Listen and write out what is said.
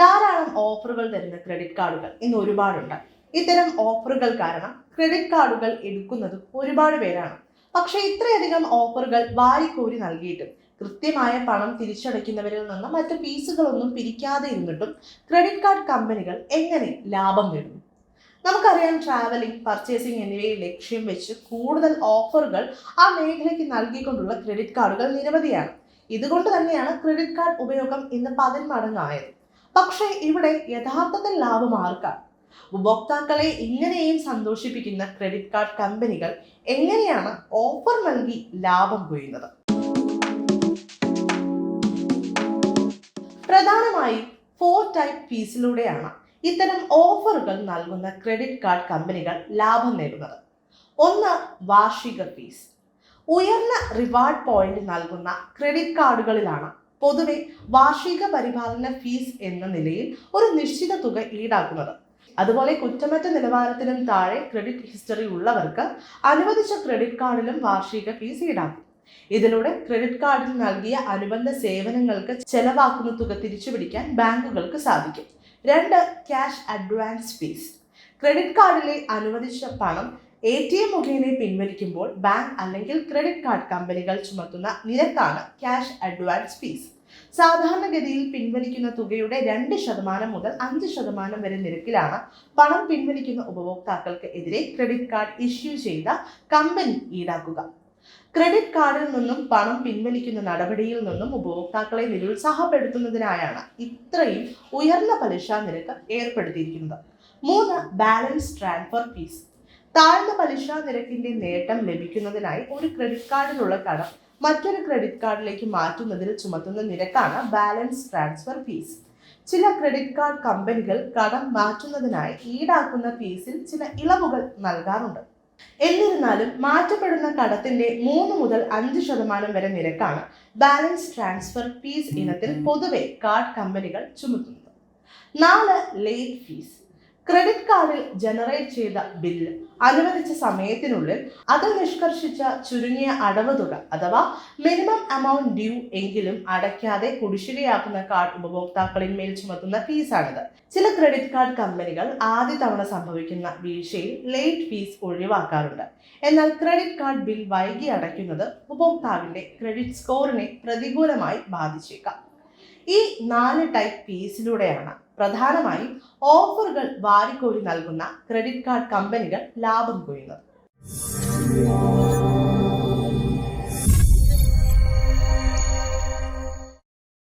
ധാരാളം ഓഫറുകൾ തരുന്ന ക്രെഡിറ്റ് കാർഡുകൾ ഇന്ന് ഒരുപാടുണ്ട്. ഇത്തരം ഓഫറുകൾ കാരണം ക്രെഡിറ്റ് കാർഡുകൾ എടുക്കുന്നത് ഒരുപാട് പേരാണ്. പക്ഷെ ഇത്രയധികം ഓഫറുകൾ വാരിക്കോരി നൽകിയിട്ടും കൃത്യമായ പണം തിരിച്ചടയ്ക്കുന്നവരിൽ നിന്ന് മറ്റ് ഫീസുകളൊന്നും പിരിക്കാതെ ഇരുന്നിട്ടും ക്രെഡിറ്റ് കാർഡ് കമ്പനികൾ എങ്ങനെ ലാഭം നേടുന്നു? നമുക്കറിയാം ട്രാവലിംഗ് പർച്ചേസിംഗ് എന്നിവയെ ലക്ഷ്യം വെച്ച് കൂടുതൽ ഓഫറുകൾ ആ മേഖലയ്ക്ക് നൽകിക്കൊണ്ടുള്ള ക്രെഡിറ്റ് കാർഡുകൾ നിരവധിയാണ്. ഇതുകൊണ്ട് തന്നെയാണ് ക്രെഡിറ്റ് കാർഡ് ഉപയോഗം ഇന്ന് പതിന്മടങ്ങായത്. പക്ഷേ ഇവിടെ യഥാർത്ഥത്തിൽ ലാഭം ആർക്കാണ് ഉപഭോക്താക്കളെ ഇങ്ങനെയും സന്തോഷിപ്പിക്കുന്ന ക്രെഡിറ്റ് കാർഡ് കമ്പനികൾ എങ്ങനെയാണ് ഓഫർ നൽകി ലാഭം കൊയ്യുന്നത്? പ്രധാനമായും ഫോർ ടൈപ്പ് ഫീസിലൂടെയാണ് ഇത്തരം ഓഫറുകൾ നൽകുന്ന ക്രെഡിറ്റ് കാർഡ് കമ്പനികൾ ലാഭം നേടുന്നത്. ഒന്ന് വാർഷിക ഫീസ് ഉയർന്ന റിവാർഡ് പോയിന്റ് നൽകുന്ന ക്രെഡിറ്റ് കാർഡുകളിലാണ് പൊതുവെ വാർഷിക പരിപാലന ഫീസ് എന്ന നിലയിൽ ഒരു നിശ്ചിത തുക ഈടാക്കുന്നത്. അതുപോലെ കുറ്റമറ്റ നിലവാരത്തിനും താഴെ ക്രെഡിറ്റ് ഹിസ്റ്ററി ഉള്ളവർക്ക് അനുവദിച്ച ക്രെഡിറ്റ് കാർഡിലും വാർഷിക ഫീസ് ഈടാക്കും. ഇതിലൂടെ ക്രെഡിറ്റ് കാർഡിൽ നൽകിയ അനുബന്ധ സേവനങ്ങൾക്ക് ചെലവാക്കുന്ന തുക തിരിച്ചുപിടിക്കാൻ ബാങ്കുകൾക്ക് സാധിക്കും. രണ്ട് ക്യാഷ് അഡ്വാൻസ് ഫീസ് ക്രെഡിറ്റ് കാർഡിലെ അനുവദിച്ച പണം എ ടി എം മുഖേന പിൻവലിക്കുമ്പോൾ ബാങ്ക് അല്ലെങ്കിൽ ക്രെഡിറ്റ് കാർഡ് കമ്പനികൾ ചുമത്തുന്ന നിരക്കാണ് ക്യാഷ് അഡ്വാൻസ് ഫീസ് സാധാരണഗതിയിൽ പിൻവലിക്കുന്ന തുകയുടെ രണ്ട് ശതമാനം മുതൽ അഞ്ച് ശതമാനം വരെ നിരക്കിലാണ് പണം പിൻവലിക്കുന്ന ഉപഭോക്താക്കൾക്ക് എതിരെ ക്രെഡിറ്റ് കാർഡ് ഇഷ്യൂ ചെയ്ത കമ്പനി ഈടാക്കുക. ക്രെഡിറ്റ് കാർഡിൽ നിന്നും പണം പിൻവലിക്കുന്ന നടപടിയിൽ നിന്നും ഉപഭോക്താക്കളെ നിരുത്സാഹപ്പെടുത്തുന്നതിനായാണ് ഇത്രയും ഉയർന്ന പലിശ നിരക്ക് ഏർപ്പെടുത്തിയിരിക്കുന്നത്. മൂന്ന് ബാലൻസ് ട്രാൻസ്ഫർ ഫീസ് താഴ്ന്ന പലിശ നിരക്കിന്റെ നേട്ടം ലഭിക്കുന്നതിനായി ഒരു ക്രെഡിറ്റ് കാർഡിലുള്ള കടം മറ്റൊരു ക്രെഡിറ്റ് കാർഡിലേക്ക് മാറ്റുന്നതിൽ ചുമത്തുന്ന നിരക്കാണ് ബാലൻസ് ട്രാൻസ്ഫർ ഫീസ് ചില ക്രെഡിറ്റ് കാർഡ് കമ്പനികൾ കടം മാറ്റുന്നതിനായി ഈടാക്കുന്ന ഫീസിൽ ചില ഇളവുകൾ നൽകാറുണ്ട്. എന്നിരുന്നാലും മാറ്റപ്പെടുന്ന കടത്തിന്റെ മൂന്ന് മുതൽ അഞ്ച് ശതമാനം വരെ നിരക്കാണ് ബാലൻസ് ട്രാൻസ്ഫർ ഫീസ് ഇനത്തിൽ പൊതുവെ കാർഡ് കമ്പനികൾ ചുമത്തുന്നത്. നാല് ലേറ്റ് ഫീസ് ക്രെഡിറ്റ് കാർഡിൽ ജനറേറ്റ് ചെയ്ത ബില്ല് അനുവദിച്ച സമയത്തിനുള്ളിൽ അത് നിഷ്കർഷിച്ച ചുരുങ്ങിയ അടവ് തുക അഥവാ മിനിമം എമൗണ്ട് ഡ്യൂ എങ്കിലും അടയ്ക്കാതെ കുടിശ്ശികയാക്കുന്ന കാർഡ് ഉപഭോക്താക്കളിന്മേൽ ചുമത്തുന്ന ഫീസാണിത് ചില ക്രെഡിറ്റ് കാർഡ് കമ്പനികൾ ആദ്യ തവണ സംഭവിക്കുന്ന വീഴ്ചയിൽ ലേറ്റ് ഫീസ് ഒഴിവാക്കാറുണ്ട്. എന്നാൽ ക്രെഡിറ്റ് കാർഡ് ബിൽ വൈകി അടയ്ക്കുന്നത് ഉപഭോക്താവിന്റെ ക്രെഡിറ്റ് സ്കോറിനെ പ്രതികൂലമായി ബാധിച്ചേക്കാം. ഈ നാല് ടൈപ്പ് ഫീസിലൂടെയാണ് പ്രധാനമായും ഓഫറുകൾ വാരിക്കോരി നൽകുന്ന ക്രെഡിറ്റ് കാർഡ് കമ്പനികൾ ലാഭം കൊയ്യുന്നത്